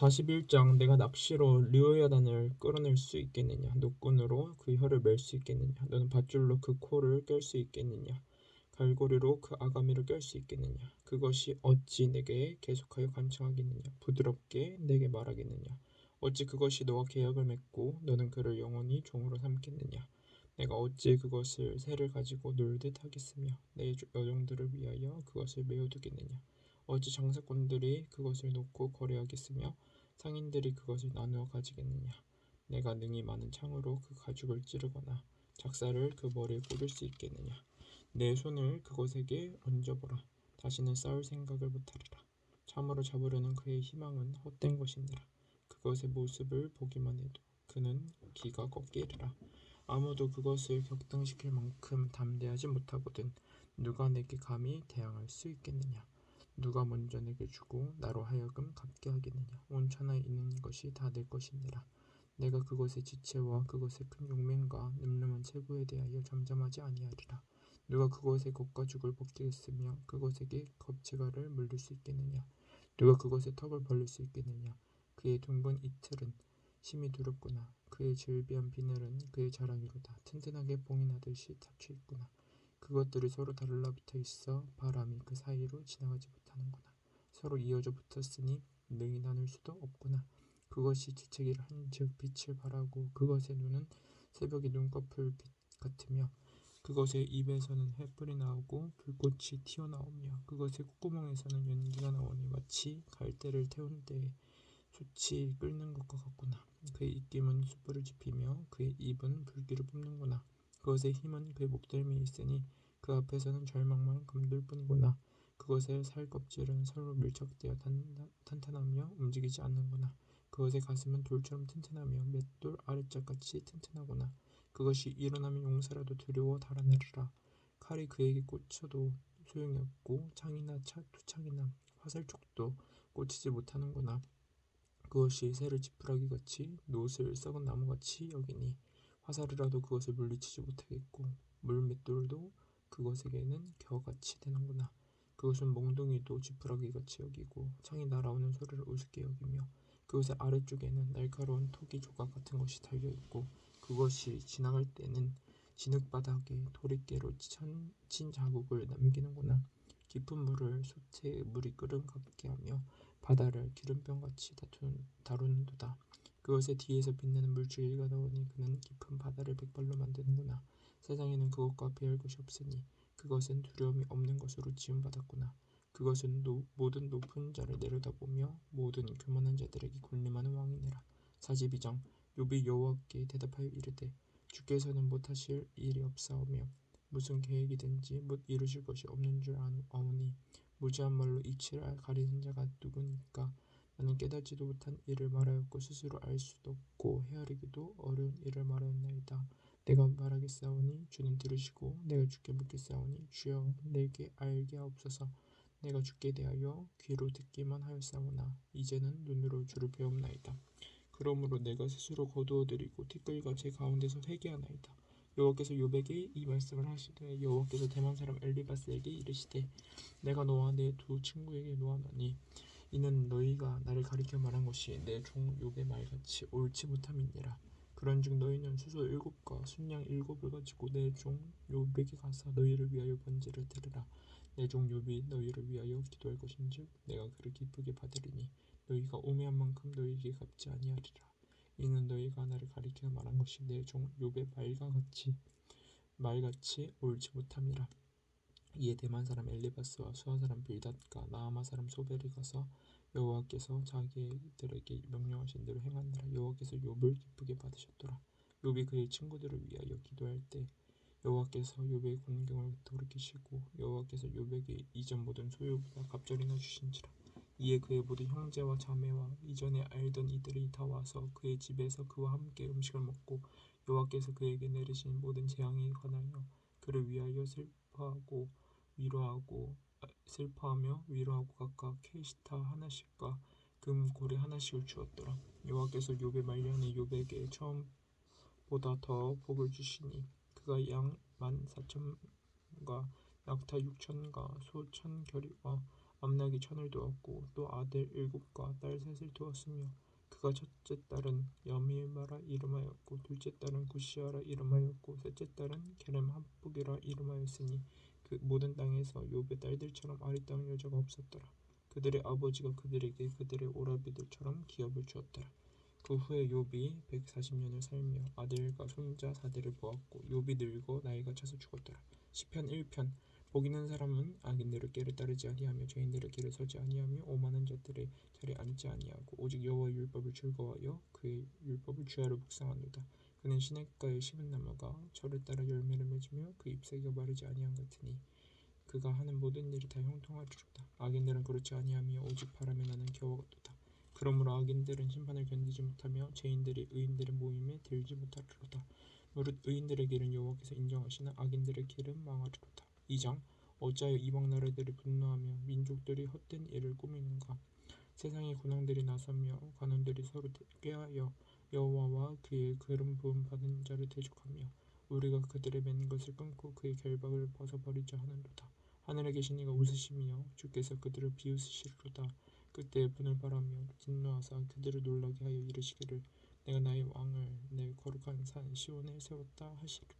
41장 내가 낚시로 르오야단을 끌어낼 수 있겠느냐? 노끈으로 그 혀를 맬 수 있겠느냐? 너는 밧줄로 그 코를 깰 수 있겠느냐? 갈고리로 그 아가미를 깰 수 있겠느냐? 그것이 어찌 내게 계속하여 간청하겠느냐? 부드럽게 내게 말하겠느냐? 어찌 그것이 너와 계약을 맺고 너는 그를 영원히 종으로 삼겠느냐? 내가 어찌 그것을 새를 가지고 놀듯 하겠으며 내 여종들을 위하여 그것을 메어두겠느냐? 어찌 장사꾼들이 그것을 놓고 거래하겠으며 상인들이 그것을 나누어 가지겠느냐? 내가 능히 많은 창으로 그 가죽을 찌르거나 작사를 그 머리에 꽂을 수 있겠느냐? 내 손을 그것에게 얹어보라. 다시는 싸울 생각을 못하리라. 참으로 잡으려는 그의 희망은 헛된 것이니라. 그것의 모습을 보기만 해도 그는 기가 꺾이리라. 아무도 그것을 격등시킬 만큼 담대하지 못하거든 누가 내게 감히 대항할 수 있겠느냐 누가 먼저 내게 주고 나로 하여금 갚게 하겠느냐? 온 천하에 있는 것이 다 내 것이니라 내가 그것의 지체와 그것의 큰 용맹과 늠름한 체구에 대하여 잠잠하지 아니하리라. 누가 그것의 겉가죽을 벗기겠으며 그것에게 겁체가를 물릴 수 있겠느냐? 누가 그것의 턱을 벌릴 수 있겠느냐? 그의 둥근 이틀은 심히 두렵구나. 그의 즐비한 비늘은 그의 자랑이로다. 튼튼하게 봉이 나듯이 닫혀 있구나 그것들이 서로 달라붙어 있어 바람이 그 사이로 지나가지 못하는구나. 서로 이어져 붙었으니 능히 나눌 수도 없구나. 그것이 지체기를 한즉 빛을 발하고 그것의 눈은 새벽의 눈꺼풀 빛 같으며 그것의 입에서는 횃불이 나오고 불꽃이 튀어나오며 그것의 콧구멍에서는 연기가 나오니 마치 갈대를 태운 때에 솥이 끓는 것과 같구나. 그의 입김은 숯불을 지피며 그의 입은 불길을 뿜는구나. 그것의 힘은 그의 목덜미에 있으니 그 앞에서는 절망만 감돌 뿐이구나. 그것의 살 껍질은 서로 밀착되어 단, 탄탄하며 움직이지 않는구나. 그것의 가슴은 돌처럼 튼튼하며 맷돌 아래짝같이 튼튼하구나. 그것이 일어나면 용사라도 두려워 달아나리라. 칼이 그에게 꽂혀도 소용이 없고 창이나 차, 투창이나 화살촉도 꽂히지 못하는구나. 그것이 새를 지푸라기 같이 노을 썩은 나무같이 여기니 화살이라도 그것을 물리치지 못하겠고 물맷돌도 그것에게는 겨같이 되는구나. 그것은 몽둥이도 지푸라기같이 여기고 창이 날아오는 소리를 우습게 여기며 그것의 아래쪽에는 날카로운 토기 조각 같은 것이 달려있고 그것이 지나갈 때는 진흙바닥에 도리깨로 친 자국을 남기는구나. 깊은 물을 솥에 물이 끓음 같게 하며 바다를 기름병같이 다루는도다. 그것의 뒤에서 빛나는 물줄기가 나오니 그는 깊은 바다를 백발로 만드는구나. 세상에는 그것과 비할 것이 없으니 그것은 두려움이 없는 것으로 지음받았구나. 그것은 노, 모든 높은 자를 내려다보며 모든 교만한 자들에게 군림하는 왕이니라. 사지비정 욥이 여호와께 대답하여 이르되 주께서는 못하실 일이 없사오며 무슨 계획이든지 못 이루실 것이 없는 줄 아오니 무지한 말로 이치를 가리는 자가 누구니까 나는 깨닫지도 못한 일을 말하였고 스스로 알 수도 없고 헤아리기도 어려운 일을 말하였나이다. 내가 말하겠사오니 주는 들으시고 내가 주께 묻겠사오니 주여 내게 알게 하옵소서. 내가 주께 대하여 귀로 듣기만 하였사오나 이제는 눈으로 주를 배움나이다. 그러므로 내가 스스로 거두어드리고 티끌과 제 가운데서 회개하나이다. 여호와께서 요백에 이 말씀을 하시되 여호와께서 대만 사람 엘리바스에게 이르시되 내가 너와 내 두 친구에게 노하노니 이는 너희가 나를 가리켜 말한 것이 내종 욥의 말같이 옳지 못함이니라 그런즉 너희는 수소 일곱과 순양 일곱을 가지고 내종 욥에게 가서 너희를 위하여 번제를 드리라. 내종 욥이 너희를 위하여 기도할 것인즉 내가 그를 기쁘게 받으리니 너희가 오매한 만큼 너희에게 갚지 아니하리라. 이는 너희가 나를 가리켜 말한 것이 내종 욥의 말과 같이 말같이 옳지 못함이라. 이에 대만 사람 엘리바스와 수아 사람 빌닷과 나아마 사람 소벨이 가서 여호와께서 자기들에게 명령하신 대로 행하느라 여호와께서 욥을 기쁘게 받으셨더라. 욥이 그의 친구들을 위하여 기도할 때 여호와께서 욥의 권경을 돌이키시고 여호와께서 욥에게 이전 모든 소유보다 갑절이나 주신지라. 이에 그의 모든 형제와 자매와 이전에 알던 이들이 다 와서 그의 집에서 그와 함께 음식을 먹고 여호와께서 그에게 내리신 모든 재앙에 관하여 그를 위하여 슬퍼하고 위로하고 아, 슬퍼하며 위로하고 각각 케이시타 하나씩과 금 고래 하나씩을 주었더라. 여호와께서 욥의 말년에 욥에게 처음보다 더 복을 주시니 그가 양 만 사천과 낙타 육천과 소 천 결이와 암나기 천을 두었고 또 아들 일곱과 딸 셋을 두었으며 그가 첫째 딸은 여미마라 이름하였고 둘째 딸은 구시아라 이름하였고 셋째 딸은 게렘 합북이라 이름하였으니 그 모든 땅에서 욥의 딸들처럼 아리따운 여자가 없었더라. 그들의 아버지가 그들에게 그들의 오라비들처럼 기업을 주었더라. 그 후에 욥이 백사십 년을 살며 아들과 손자 사대를 보았고 욥이 늙어 나이가 차서 죽었더라. 시편 1편 복 있는 사람은 악인들의 길을 따르지 아니하며 죄인들의 길을 서지 아니하며 오만한 자들의 자리에 앉지 아니하고 오직 여호와의 율법을 즐거워하여 그의 율법을 주야로 묵상하노다. 그는 시냇가에 심은 나무가 철을 따라 열매를 맺으며 그 잎사귀가 마르지 아니한 같으니 그가 하는 모든 일이 다 형통하리로다. 악인들은 그렇지 아니하며 오직 바람에 나는 겨와 같도다. 그러므로 악인들은 심판을 견디지 못하며 죄인들이 의인들의 모임에 들지 못하리로다. 무릇 의인들의 길은 여호와께서 인정하시나 악인들의 길은 망하리로다. 2장 어찌하여 이방 나라들이 분노하며 민족들이 헛된 일을 꾸미는가 세상의 군왕들이 나서며 관원들이 서로 꾀하여 여호와와 그의 그름 부음 받은 자를 대적하며 우리가 그들의 맨 것을 끊고 그의 결박을 벗어버리자 하는도다. 하늘에 계신 이가 웃으시며 주께서 그들을 비웃으시리로다. 그때 분을 바라며 진노하사 그들을 놀라게 하여 이르시기를 내가 나의 왕을 내 거룩한 산 시온에 세웠다 하시리로다.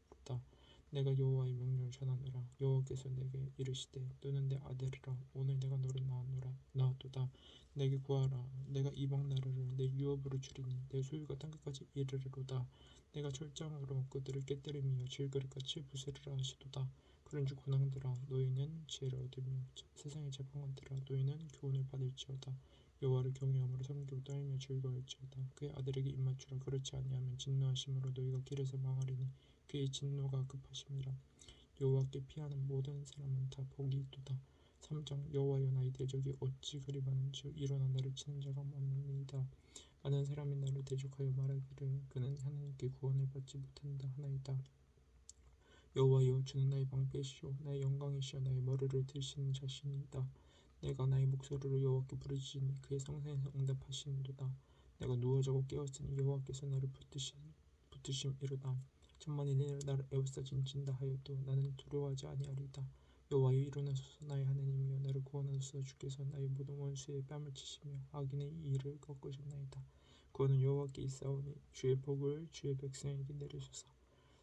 내가 여호와의 명령을 전하노라. 여호와께서 내게 이르시되 너는 내 아들이라 오늘 내가 너를 낳았노라 낳았도다. 내게 구하라. 내가 이방 나라를 내 유업으로 주리니 내 소유가 땅끝까지 이르리로다. 내가 철장으로 그들을 깨뜨리며 질그릇같이 부수리라 하시도다. 그런즉 군왕들아 너희는 지혜를 얻으며 세상의 재판관들아 너희는 교훈을 받을지어다 여호와를 경외함으로 섬기고 떨며 즐거울지어다 그의 아들에게 입맞추라 그렇지 아니하면 진노하심으로 너희가 길에서 망하리니 그의 진노가 급하심이라 여호와께 피하는 모든 사람은 다 복이 있도다. 3장 여호와여 나의 대적이 어찌 그리 많은지 일어나 나를 치는 자가 많으니이다. 많은 사람이 나를 대적하여 말하기를 그는 하나님께 구원을 받지 못한다 하나이다. 여호와여 주는 나의 방패시오 나의 영광이시여. 나의 머리를 드시는 자신이다. 내가 나의 목소리로 여호와께 부르짖으니 그의 성산에서 응답하시는도다. 내가 누워 자고 깨었으니 여호와께서 나를 붙드신 붙드심이로다 천만이 나를 에워싸 진진다 하여도 나는 두려워하지 아니하리다. 여호와여 일어나소서 나의 하나님이여 나를 구원하소서 주께서 나의 모든 원수의 뺨을 치시며 악인의 이를 꺾으셨나이다. 구원은 여호와께 있사오니 주의 복을 주의 백성에게 내리소서.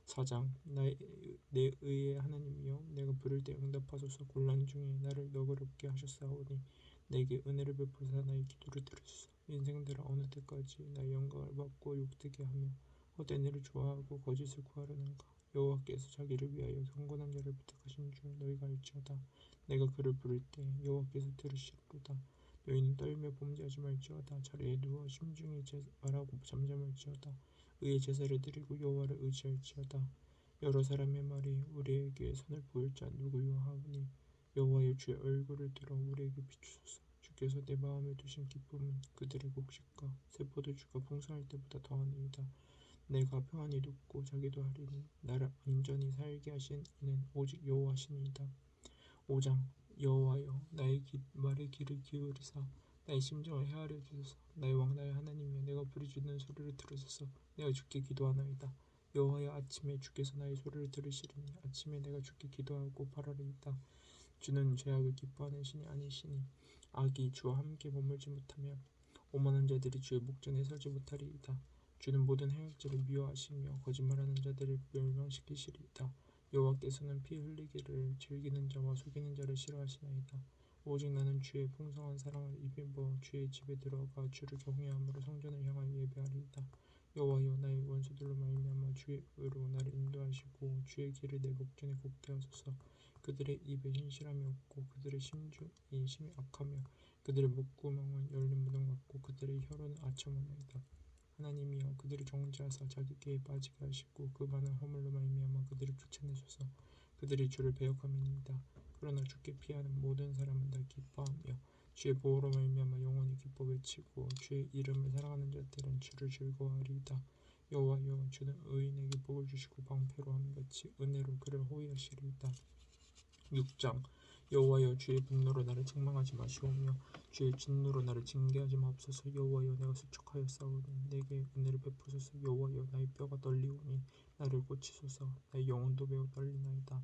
사장 나의 내 의의 하나님이여 내가 부를 때 응답하소서. 곤란 중에 나를 너그럽게 하셨사오니 내게 은혜를 베푸사 나의 기도를 들으소서. 인생들아 어느 때까지 나의 영광을 받고 욕되게 하며 헛된 일을 좋아하고 거짓을 구하려는가 여호와께서 자기를 위하여 경건한 자를 부탁하신 줄 너희가 알지어다. 내가 그를 부를 때 여호와께서 들으시리로다. 너희는 떨며 범죄하지 말지어다. 자리에 누워 심중히 말하고 잠잠할지어다. 의의 제사를 드리고 여호와를 의지할지어다. 여러 사람의 말이 우리에게 선을 보일 자 누구요 하오니 여호와의 주의 얼굴을 들어 우리에게 비추소서. 주께서 내 마음에 두신 기쁨은 그들의 곡식과 새 포도 주가 풍성할 때보다 더하니이다 내가 평안히 눕고 자기도 하리니 나를 온전히 살게 하신 이는 오직 여호와시니이다. 5장 여호와여 나의 기, 말에 귀를 기울이사 나의 심정을 헤아려 주소서. 나의 왕 나의 하나님이여 내가 부르짖는 소리를 들으소서. 내가 주께 기도하나이다. 여호와여 아침에 주께서 나의 소리를 들으시리니 아침에 내가 주께 기도하고 바라리이다. 주는 죄악을 기뻐하는 신이 아니시니 악이 주와 함께 머물지 못하며 오만한 자들이 주의 목전에 서지 못하리이다 주는 모든 해악자를 미워하시며 거짓말하는 자들을 멸망시키시리이다 여호와께서는 피 흘리기를 즐기는 자와 속이는 자를 싫어하시나이다 오직 나는 주의 풍성한 사랑을 입입어 주의 집에 들어가 주를 경외함으로 성전을 향하여 예배하리이다. 여호와여 나의 원수들로 말미암아 주의 의로 나를 인도하시고 주의 길을 내 목전에 곱게 하소서. 그들의 입에 신실함이 없고 그들의 심중이 심히 악하며 그들의 목구멍은 열린 무덤 같고 그들의 혀로는 아첨하나이다. 하나님이여 그들을 정죄하사 자기께 빠지게 하시고 그 많은 허물로 말미암아 그들을 쫓아내소서. 그들이 주를 배역함이니이다. 그러나 주께 피하는 모든 사람은 다 기뻐하며 주의 보호로 말미암아 영원히 기뻐 외치고 주의 이름을 사랑하는 자들은 주를 즐거워하리이다. 여호와여 주는 의인에게 복을 주시고 방패로 함같이 은혜로 그를 호위하시리이다. 6장 여호와여 주의 분노로 나를 책망하지 마시오며 주의 진노로 나를 징계하지 마옵소서. 여호와여 내가 수척하여 싸우니 내게 은혜를 베푸소서. 여호와여 나의 뼈가 떨리오니 나를 고치소서. 나의 영혼도 매우 떨리나이다.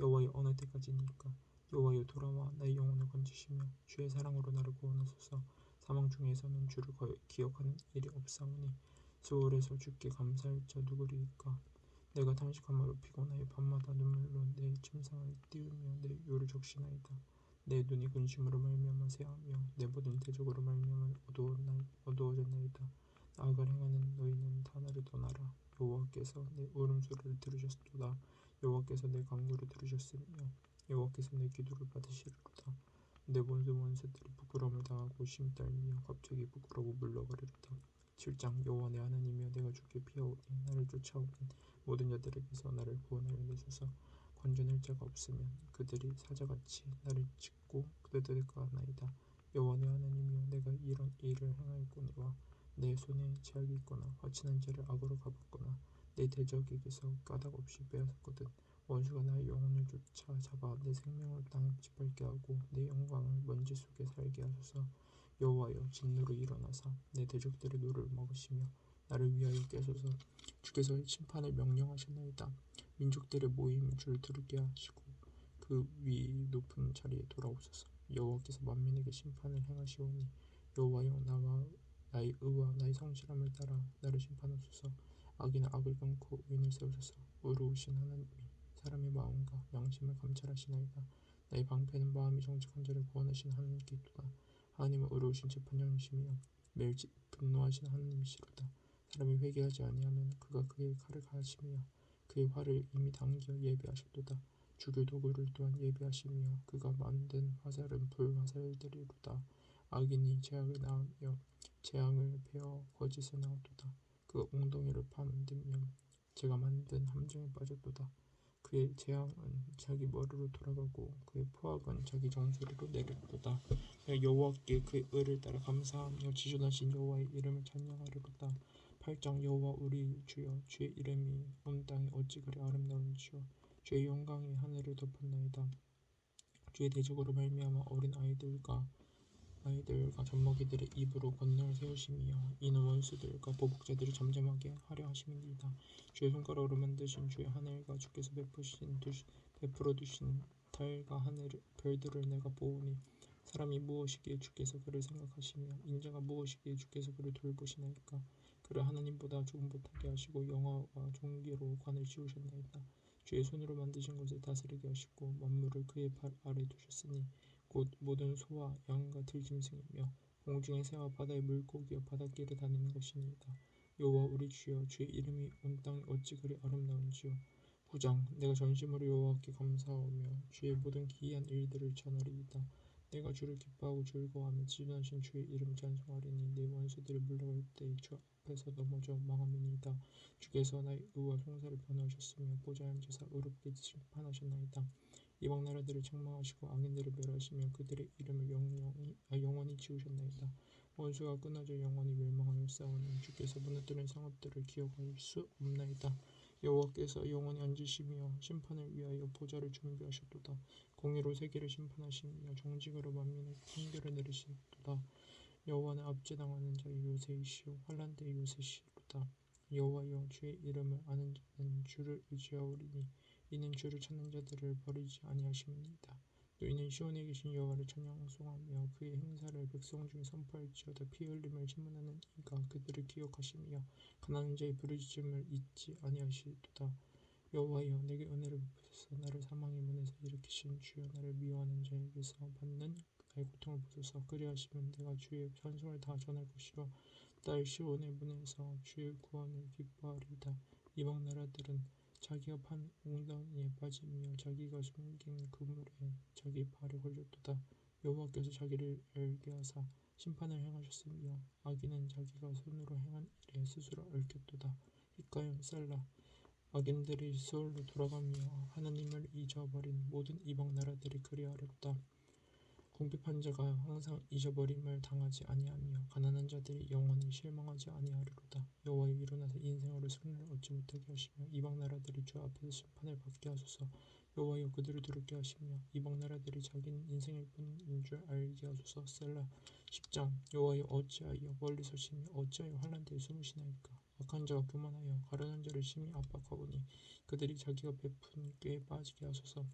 여호와여 어느 때까지니까? 여호와여 돌아와 나의 영혼을 건지시며 주의 사랑으로 나를 구원하소서. 사망 중에서는 주를 기억하는 일이 없사오니 수월에서 주께 감사할 자 누구리이까 내가 탄식함으로 피곤하여 밤마다 눈물로 내 침상을 띄우며 내 요를 적시나이다. 내 눈이 근심으로 말미암아 새하며 내 모든 대적으로 말미암아 어두워졌나이다. 나아갈 행하는 너희는 다 나를 떠나라. 여호와께서 내 울음소리를 들으셨도다. 여호와께서 내 간구를 들으셨으며 여호와께서 내 기도를 받으시리로다. 내 모든 원수들이 부끄러움을 당하고 심떨며 갑자기 부끄러워 물러가리로다 7장 여호와 내 하나님이여 내가 주께 피하오니 나를 쫓아오는 모든 자들에게서 나를 구원하여 내소서 건져낼 자가 없으면 그들이 사자같이 나를 찢고 뜯어가나이다. 여호와 내 하나님이여 내가 이런 일을 행하였거니와 내 손에 제약이 있거나 화친한 죄를 악으로 갚았거나 내 대적에게서 까닭 없이 빼앗았거든 원수가 나의 영혼을 쫓아 잡아 내 생명을 땅에 짓밟게 하고 내 영광을 먼지 속에 살게 하소서 여호와여 진노로 일어나사 내 대적들의 노를 먹으시며 나를 위하여 깨소서. 주께서 심판을 명령하셨나이다. 민족들의 모임 줄 들게 하시고 그 위 높은 자리에 돌아오소서. 여호와께서 만민에게 심판을 행하시오니 여호와여 나와 나의 의와 나의 성실함을 따라 나를 심판하소서. 악인은 악을 끊고 의인을 세우소서. 의로우신 하나님이 사람의 마음과 양심을 감찰하시나이다. 나의 방패는 마음이 정직한 자를 구원하신 하나님께 있도다 하나님은 의로우신 재판장이시며 매일 분노하신 하나님이시로다. 사람이 회개하지 아니하면 그가 그의 칼을 가하시며 그의 활을 이미 당겨 예비하셨도다. 죽일 도구를 또한 예비하시며 그가 만든 화살은 불화살들이로다. 악인이 제약을 낳으며 재앙을 베어 거짓을 낳았도다. 그 엉덩이를 파만들면 제가 만든 함정에 빠졌도다 그의 재앙은 자기 머리로 돌아가고 그의 포악은 자기 정수리로 내렸도다. 여호와께 그의 의를 따라 감사하며 지존하신 여호와의 이름을 찬양하리로다. 8장 여호와 우리 주여 주의 이름이 온 땅이 어찌 그리 아름다운지요. 주의 영광이 하늘을 덮었나이다. 주의 대적으로 말미암아 어린 아이들과 아이들과 젖먹이들의 입으로 권능을 세우시며 이는 원수들과 보복자들을 잠잠하게 하려 하심이니이다 주의 손가락으로 만드신 주의 하늘과 주께서 베푸신 두시, 베풀어 두신 달과 하늘 별들을 내가 보오니 사람이 무엇이기에 주께서 그를 생각하시며 인자가 무엇이기에 주께서 그를 돌보시나이까 그를 하나님보다 조금 못하게 하시고 영화와 종기로 관을 씌우셨나이다. 주의 손으로 만드신 것을 다스리게 하시고 만물을 그의 발 아래 두셨으니 곧 모든 소와 양과 들짐승이며 공중의 새와 바다의 물고기와 바닷길을 다니는 것이니이다. 여호와 우리 주여 주의 이름이 온 땅이 어찌 그리 아름다운지요. 9장 내가 전심으로 여호와께 감사하며 주의 모든 기이한 일들을 전하리이다. 내가 주를 기뻐하고 즐거워하며 지존하신 주의 이름 찬송하리니 내 원수들이 물러갈 때 주 앞에서 넘어져 망함이니이다. 주께서 나의 의와 송사를 변호하셨으며 보좌에 앉아서 의롭게 심판하셨나이다. 이방 나라들을 책망하시고 악인들을 멸하시며 그들의 이름을 영영이, 아, 영원히 지우셨나이다. 원수가 끊어져 영원히 멸망하여 싸우니 주께서 무너뜨린 성읍들을 기억할 수 없나이다. 여호와께서 영원히 앉으시며 심판을 위하여 보좌를 준비하셨도다. 공의로 세계를 심판하시며 정직으로 만민의 판결을 내리시도다. 여호와는 압제당하는 자의 요새이시오 환란 때의 요새시로다. 여호와여 주의 이름을 아는 자는 주를 의지하오리니 이는 주를 찾는 자들을 버리지 아니하심이니이다. 너희는 시온에 계신 여호와를 찬양송하며 그의 행사를 백성 중에 선포할지어다 피 흘림을 신문하는 이가 그들을 기억하시며 가난한 자의 부르짖음을 잊지 아니하시도다. 여호와여 내게 은혜를 베푸소서 나를 사망의 문에서 일으키신 주여 나를 미워하는 자에게서 받는 나의 고통을 보소서 그리하시면 내가 주의 찬송을 다 전할 것이요 딸 시온의 문에서 주의 구원을 기뻐하리이다. 이방 나라들은 자기가 판 웅덩이에 빠지며 자기가 숨긴 그물에 자기 발에 걸렸도다. 여호와께서 자기를 알게 하사 심판을 행하셨으며 악인은 자기가 손으로 행한 일에 스스로 얽혔도다. 히카임 셀라 악인들이 스올로 돌아가며 하나님을 잊어버린 모든 이방 나라들이 그리하렵다. 궁핍한 자가 항상 잊어버림을 당하지 아니하며 가난한 자들이 영원히 실망하지 아니하리로다. 여호와여 일어나서 인생으로 승리를 얻지 못하게 하시며 이방 나라들이 주 앞에서 심판을 받게 하소서. 여호와여 그들을 두렵게 하시며 이방 나라들이 자기는 인생일 뿐인 줄 알게 하소서. 셀라 10장 여호와여 어찌하여 멀리 서시며 어찌하여 환란 때에 숨으시나이까. 악한 자가 교만하여 가련한 자를 심히 압박하오니 그들이 자기가 베푼 꾀에 빠지게 하소서.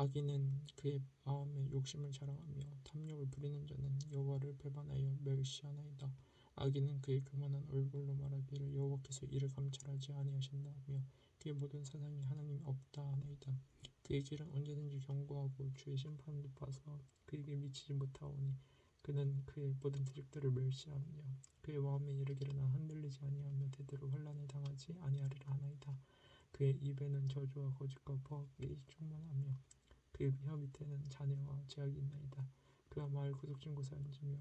악인은 그의 마음에 욕심을 자랑하며 탐욕을 부리는 자는 여호와를 배반하여 멸시하나이다. 악인은 그의 교만한 얼굴로 말하기를 여호와께서 이를 감찰하지 아니하신다며 그의 모든 사상이 하나님이 없다 하나이다. 그의 길은 언제든지 경고하고 주의 심판은 높아서 그에게 미치지 못하오니 그는 그의 모든 대적들을 멸시하며 그의 마음에 이르기를 나 흔들리지 아니하며 대대로 환란을 당하지 아니하리라 하나이다. 그의 입에는 저주와 거짓과 포악이 충만하며 혀 밑에는 잔해와 제약이 있나이다. 그가 마을 구석진 곳에 앉으며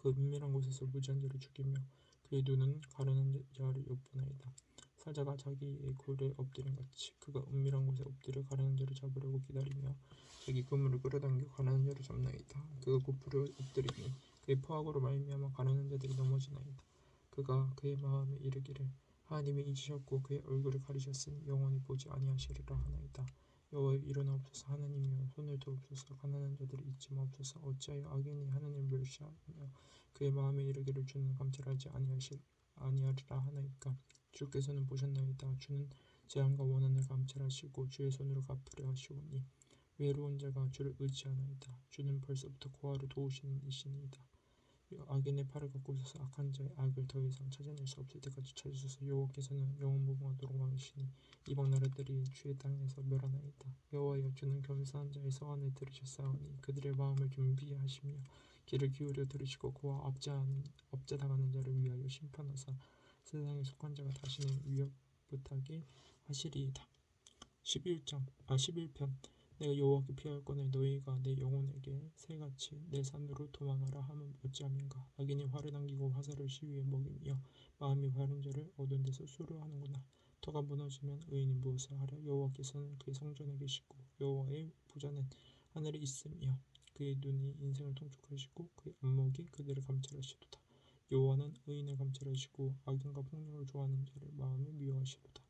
그 은밀한 곳에서 무지한 자를 죽이며 그의 눈은 가련한 자를 엿보나이다. 사자가 자기의 굴에 엎드린 같이 그가 은밀한 곳에 엎드려 가련한 자를 잡으려고 기다리며 자기 그물을 끌어당겨 가난한 자를 잡나이다. 그가 고풀에 엎드리니 그의 포악으로 말미암아 가난한 자들이 넘어지나이다. 그가 그의 마음에 이르기를 하나님이 잊으셨고 그의 얼굴을 가리셨으니 영원히 보지 아니하시리라 하나이다. 여호와여 일어나옵소서 하나님이여 손을 드옵소서. 가난한 자들을 잊지 마옵소서. 어찌하여 악인이 하나님을 멸시하며 그의 마음에 이르기를 주는 감찰하지 아니하실 아니하리라 하나이까? 주께서는 보셨나이다. 주는 재앙과 원한을 감찰하시고 주의 손으로 갚으려 하시오니 외로운 자가 주를 의지하나이다. 주는 벌써부터 고아를 도우시는 이시니이다 악인의 팔을 걷고서서 악한 자의 악을 더 이상 찾아낼 수 없을 때까지 찾으소서. 여호와께서는 영원 무궁하도록 왕이시니 이방 나라들이 주의 땅에서 멸하나이다. 여호와여 주는 겸손한 자의 서원을 들으셨사오니 그들의 마음을 준비하시며 귀를 기울여 들으시고 그와 업자한 업자당하는 자를 위하여 심판하사 세상에 속한 자가 다시는 위협 못하게 하시리이다. 11장 아 11편 내가 여호와께 피하였거늘 너희가 내 영혼에게 새같이 내 산으로 도망하라 함은 어찌함인가? 악인이 화를 남기고 화살을 시위에 먹이며 마음이 바른 자를 어두운 데서 수루하는구나. 터가 무너지면 의인이 무엇을 하랴? 여호와께서는 그의 성전에 계시고 여호와의 보좌는 하늘에 있으며 그의 눈이 인생을 통촉하시고 그의 안목이 그들을 감찰하시도다. 여호와는 의인을 감찰하시고 악인과 폭력을 좋아하는 자를 마음에 미워하시도다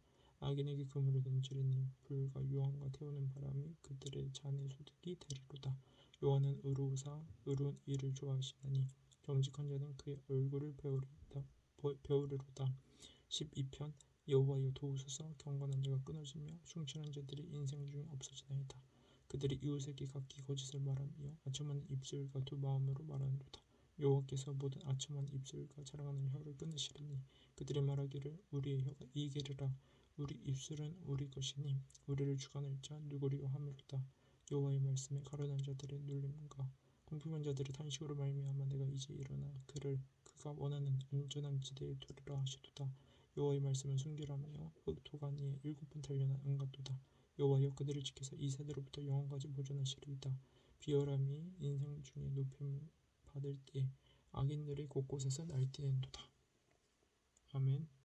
악인에게 그물을 던지리니 불과 유황과 태우는 바람이 그들의 잔의 소득이 되리로다. 여호와는 의로우사 의로운 일을 좋아하시나니 정직한 자는 그의 얼굴을 배우리로다. 배우리로다. 12편 여호와여 도우소서 경건한 자가 끊어지며 흉측한 자들이 인생 중에 없어지나이다. 그들이 이웃에게 각기 거짓을 말하며 아첨하는 입술과 두 마음으로 말하는도다. 여호와께서 모든 아첨한 입술과 자랑하는 혀를 끊으시리니 그들의 말하기를 우리의 혀가 이기리라 우리 입술은 우리 것이니 우리를 주관할 자 누구리요 하미로다 여호와의 말씀에 가련한 자들의 눌림과 공평한 자들의 탄식으로 말미암아 내가 이제 일어나 그를 그가 원하는 안전한 지대에 두리라 하시도다. 여호와의 말씀은 순결하며 흙 도가니에 일곱 번 단련한 은같도다. 여호와여 그들을 지켜서 이 세대로부터 영원까지 보존하시리이다. 비열함이 인생 중에 높임 받을 때 악인들이 곳곳에서 날뛰는도다. 아멘